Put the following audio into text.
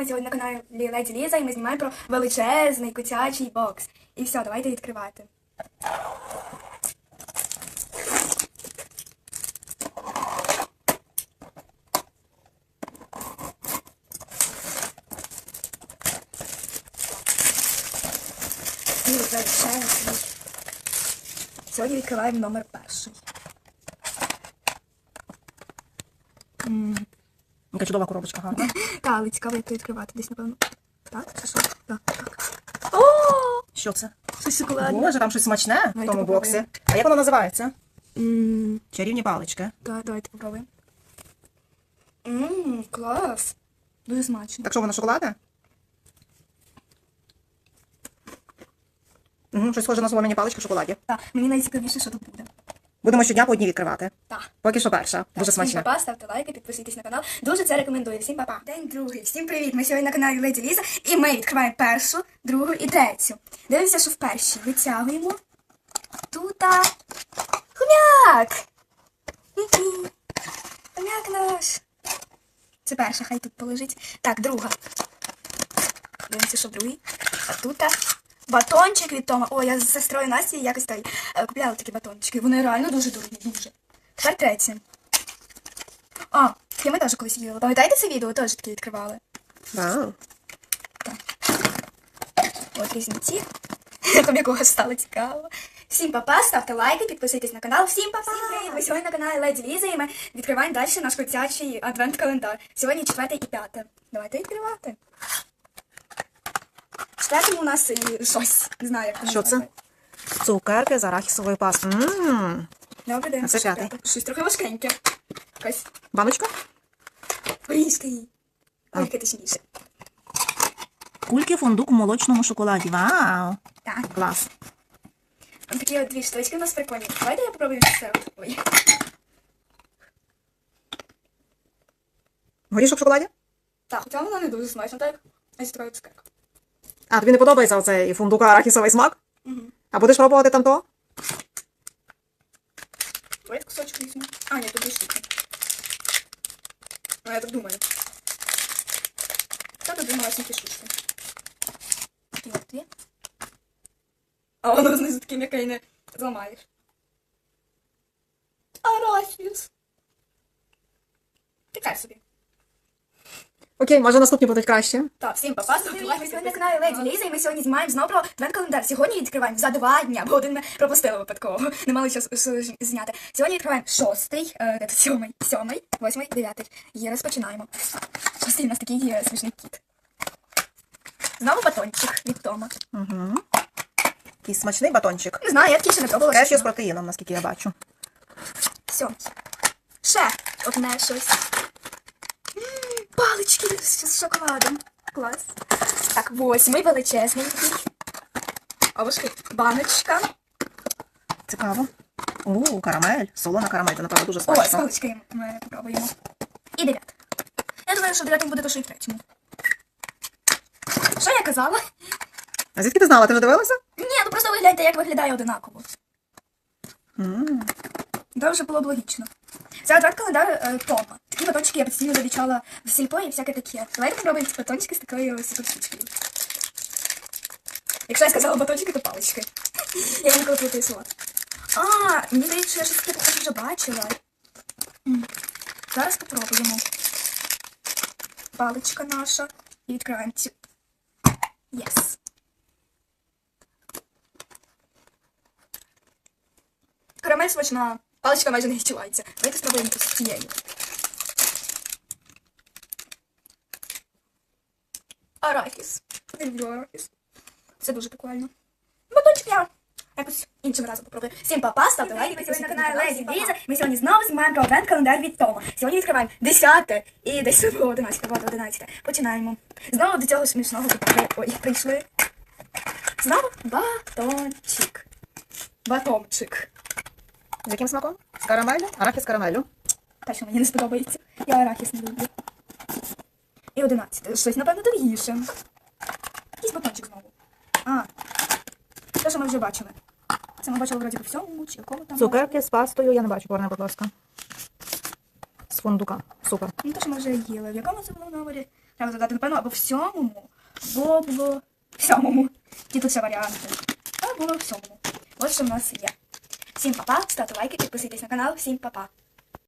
Ми сьогодні на каналі Леді Ліза і ми знімаємо про величезний котячий бокс. І все, давайте відкривати. Сьогодні відкриваємо номер перший. Яка чудова коробочка гарна. Та, але цікаво, як відкривати. Десь, напевно. Так, чи що? Так, так. О! Що це? Це шоколадне. Боже, там щось смачне в Давайте тому боксі. А як воно називається? Ммм, Чарівні палички. так, давайте попробуємо. Ммм, клас. Дуже смачно. Так що воно шоколадне? Угу, щось схоже на солом'яні палички в шоколаді. Так, мені найцікавіше, що тут буде. Будемо щодня по одній відкривати. Так. Поки що перша. Дуже Всім смачна. папа, ставте лайки, підписуйтесь на канал. Дуже це рекомендую. Всім папа. День другий. Всім привіт. Ми сьогодні на каналі Леді Ліза і ми відкриваємо першу, другу і третю. Дивимося, що в першій. Витягуємо. Тута. Хомяк! Хі-хі. Хомяк наш. Це перша, хай тут полежить. Так, друга. Дивимося, що в другій. А тут батончик від Тома. О, я з сестрою Насті якось та й е, купляла такі батончики. Вони реально дуже дорогі, дуже. Тепер третє. А, таке ми теж колись їли. Пам'ятаєте це відео? Теж таке відкривали. Вау. От різні ці. Тобі якого стало цікаво. Всім папа, ставте лайки, підписуйтесь на канал. Всім папа! Всім привіт! Ми сьогодні на каналі Леді Ліза і ми відкриваємо далі наш котячий адвент-календар. Сьогодні четверте і п'яте. Давайте відкривати. Четвертому у нас і щось. Не знаю, як воно Що це? Цукерки з арахісовою пастою. Ммм. Добре, дивимося. А це п'ятий. п'яте. Щось трохи важкеньке. Якась Баночка? горішки. Горішки точніше. Кульки фундук у молочному шоколаді. Вау. Так. Клас. Ось такі от дві штучки у нас прикольні. Давайте я попробую все. Ой. Горішок в шоколаді? Так, хоча вона не дуже смачна, так? Я зітрою цукерка. А, тобі не подобається оцей фундук арахісовий смак? Угу. А будеш пробувати там то? Давайте кусочок візьму. А, ні, тут штуки. Ну, я так думаю. Та тут дві малесенькі штучки. Такі от дві. А воно знизу таке м'яке і не зламаєш. Арахіс. Тикай собі. Окей, може наступні будуть краще. Так, всім папа. Ми сьогодні на каналі Леді Ліза, і ми сьогодні знімаємо знову про адвент-календар. Сьогодні відкриваємо за два дня, бо один ми пропустили випадково. Не мали часу зняти. Сьогодні відкриваємо шостий, е, сьомий, сьомий, восьмий, дев'ятий. І розпочинаємо. Шостий у нас такий смішний кіт. Знову батончик від Тома. Угу. Якийсь смачний батончик. Не знаю, я такий ще не пробувала. Кешю з чесно. протеїном, наскільки я бачу. Сьомий. Ще одне щось. Палички з з шоколадом. Клас. Так, восьмий величезний такий. А. Баночка. Цікаво. У, карамель. Солона карамель, це, напевно, дуже О, з смачно. паличкою ми попробуємо. І дев'ята. Я думаю, що дев'ятим буде то, що і в третьому. Що я казала? А звідки ти знала? Ти вже дивилася? Ні, ну просто вигляньте, як виглядає одинаково. Це вже було б логічно. Це адвент календар е, Тома. Такі батончики я постійно замічала в сільпо і всяке таке. Давайте попробуємо ці батончики з такою суперштучкою. Якщо я сказала батончики, то палички. Я ніколи плутаю слова. А, мені здається, що я щось таке похоже вже бачила. М. Зараз попробуємо. Наша. І відкриваємо цю. Єс. Карамель смачна. Паличка майже не відчувається. Давайте спробуємо з. Арахіс. Я люблю арахіс. Це дуже прикольно. Батончик я якось іншим разом попробую. Всім папа, ставте лайки, підписуйтесь на канал Леді Ліза. Ми сьогодні знову знімаємо про адвент календар від Тома. Сьогодні відкриваємо 10 і десь було 11, вот 11. Починаємо. Знову до цього смішного ой, прийшли. Знову батончик. Батончик. З яким смаком? З карамеллю? Арахіс з карамеллю. Та, що мені не сподобається. Я арахіс не люблю. І 11. Щось, напевно, довгіше. Якийсь батончик знову. А. Те, що ми вже бачили. Це ми бачили вроді по всьому, чи якому там. Цукерки з пастою, я не бачу, поверни, будь ласка. З фундука. Супер. Ну, те, що ми вже їли. В якому це було номері? Треба додати, напевно, або в сьомому, або в сьомому. Ті тут ще варіанти. Або в сьомому. Ось що в нас є. Всім па-па, ставте лайки, підписуйтесь на канал. Всім па-па.